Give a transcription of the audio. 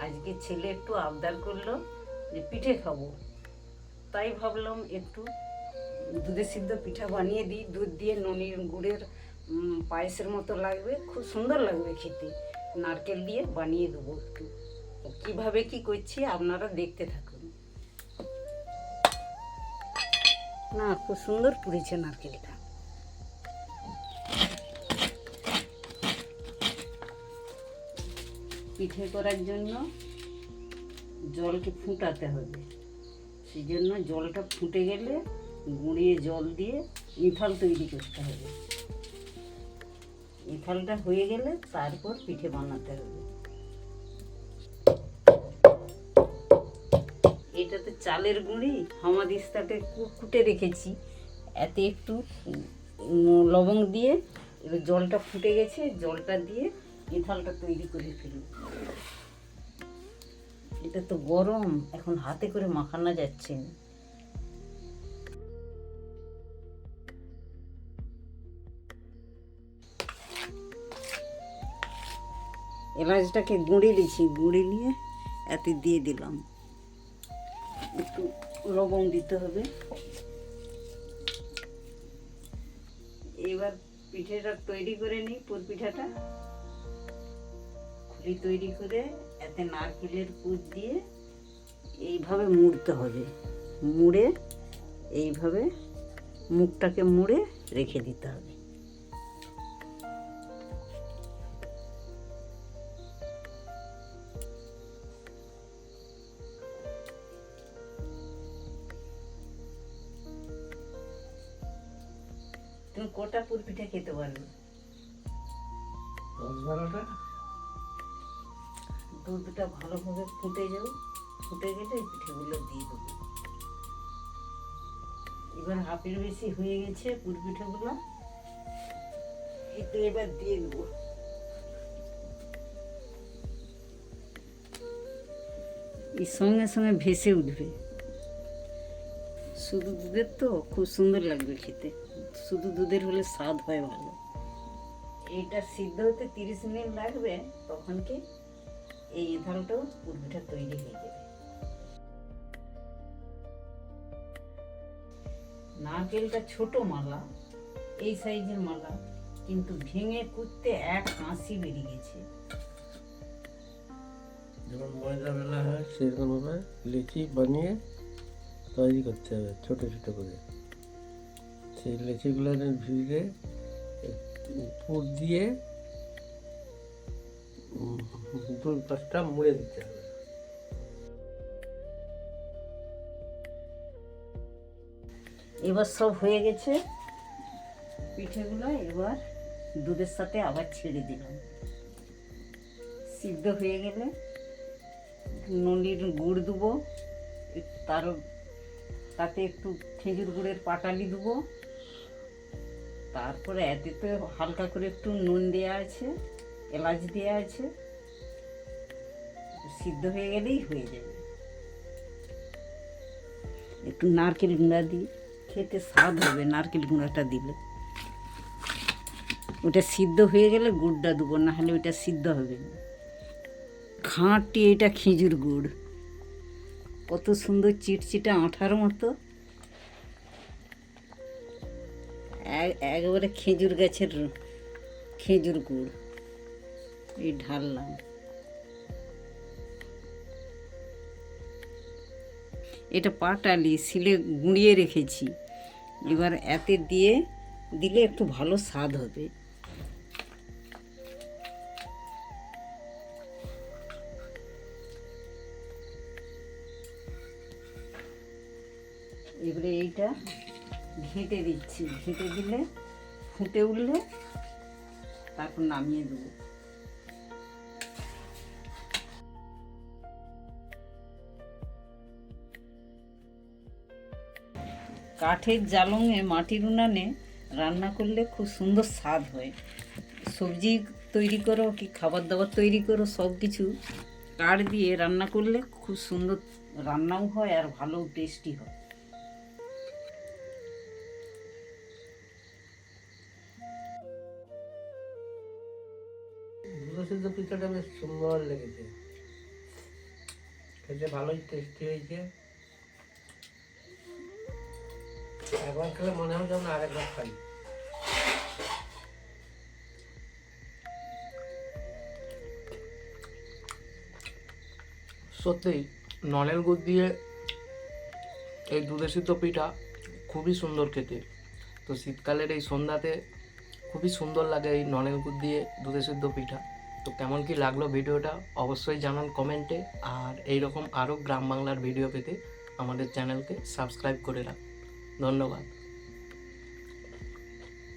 আজকে ছেলে একটু আবদার করল যে পিঠে খাব। তাই ভাবলাম একটু দুধের সিদ্ধ পিঠা বানিয়ে দিই। দুধ দিয়ে ননির গুড়ের পায়েসের মতো লাগবে। খুব সুন্দর লাগবে খেতে। নারকেল দিয়ে বানিয়ে দেবো একটু। কীভাবে কি করছি আপনারা দেখতে থাকুন। না, খুব সুন্দর পুড়েছে নারকেলটা। পিঠে করার জন্য জলকে ফুটাতে হবে। সেই জন্য জলটা ফুটে গেলে গুঁড়িয়ে জল দিয়ে ইথাল তৈরি করতে হবে। ইথালটা হয়ে গেলে তারপর পিঠে বানাতে হবে। এটা তো চালের গুঁড়ি, হামাদিস্তাতে কুটে রেখেছি। এতে একটু লবঙ্গ দিয়ে জলটা ফুটে গেছে, জলটা দিয়ে ইথালটা তৈরি করে ফেলি। এটা তো গরম, এখন হাতে করে মাখানো যাচ্ছে। এলাচটাকে গুঁড়ে নিয়েছি গুঁড়ে নিয়ে এতে দিয়ে দিলাম। একটু লবণ দিতে হবে। এবার পিঠেটা তৈরি করে নিই, পুর পিঠাটা। খুলি তৈরি করে এতে নারকেলের পুর দিয়ে এইভাবে মুড়তে হবে। মুড়ে এইভাবে মুখটাকে মুড়ে রেখে দিতে হবে। তুমি কটা পুর পিঠা খেতে পারবে। দশ বারোটা? দুধটা ভালোভাবে ফুটে যাও ফুটে গেলে পিঠেগুলো দিয়ে দেবো। এবার হাফের বেশি হয়ে গেছে পুর পিঠেগুলো। এতে এবার দিয়ে দেবো। সঙ্গে সঙ্গে ভেসে উঠবে। শুধু দুধের তো খুব সুন্দর লাগবে খেতে। শুধু দুধের হলে স্বাদ হয় ভালো। এইটা সিদ্ধ হতে তিরিশ মিনিট লাগবে, তখন কি এই ধানটাও পুরপিঠা তৈরি হয়ে যাবে। নারকেলটা ছোট মালা, এই সাইজের মালা, কিন্তু ভেঙে কুটতে এক কাঁসি বেরিয়ে গেছে। যেমন ময়দা বেলা হয়, সেরকমভাবে লিচি বানিয়ে তৈরি করতে হবে, ছোট ছোট করে। সেই লিচিগুলো ভিজে পুর দিয়ে দুই পাঁচটা মুড়ে দিতে হবে। এবার সব হয়ে গেছে। পিঠেগুলো এবার দুধের সাথে আবার ছেড়ে দিলাম। সিদ্ধ হয়ে গেলে ননির গুড় দেবো তার তাতে একটু খেজুর গুড়ের পাটালি দেবো। তারপরে এতে তো হালকা করে একটু নুন দেওয়া আছে। এলাচ দেওয়া আছে। সিদ্ধ হয়ে গেলেই হয়ে যাবে। একটু নারকেল গুঁড়া দিই। খেতে স্বাদ হবে নারকেল গুঁড়াটা দিলে। ওটা সিদ্ধ হয়ে গেলে গুড়টা দেবো না হলে ওটা সিদ্ধ হবে না। খাঁটি এটা খেজুর গুড়। কত সুন্দর চিটচিটে আঠার মতো। এক- একেবারে খেজুর গাছের খেজুর গুড়। এই ঢাললাম। এটা পাটালি, শিলে গুঁড়িয়ে রেখেছি। এবার এতে দিয়ে দিলে একটু ভালো স্বাদ হবে। এবারে এইটা ঘেঁটে দিচ্ছি। ঘেঁটে দিলে ফুটে উঠলে তারপর নামিয়ে দেবো। কাঠের জালঙে মাটির উনানে রান্না করলে খুব সুন্দর স্বাদ হয়। সবজি তৈরি করো কি খাবার দাবার তৈরি করো, সব কিছু কাঠ দিয়ে রান্না করলে খুব সুন্দর রান্নাও হয় আর ভালো টেস্টি হয়। পিঠাটা সুন্দর লেগেছে। খেতে ভালোই টেস্টি হয়েছে। একবার খেলে মনে হয় যেমন আরেকবার খাই। সত্যিই নলের গুড় দিয়ে এই দুধে সিদ্ধ পিঠা খুবই সুন্দর খেতে। তো শীতকালের এই সন্ধ্যাতে খুবই সুন্দর লাগে এই নলের গুড় দিয়ে দুধে সিদ্ধ পিঠা। তো কেমন কি লাগল ভিডিওটা অবশ্যই জানান কমেন্টে। আর এই রকম আরও গ্রাম বাংলার ভিডিও পেতে আমাদের চ্যানেলকে সাবস্ক্রাইব করে রাখ ধন্যবাদ।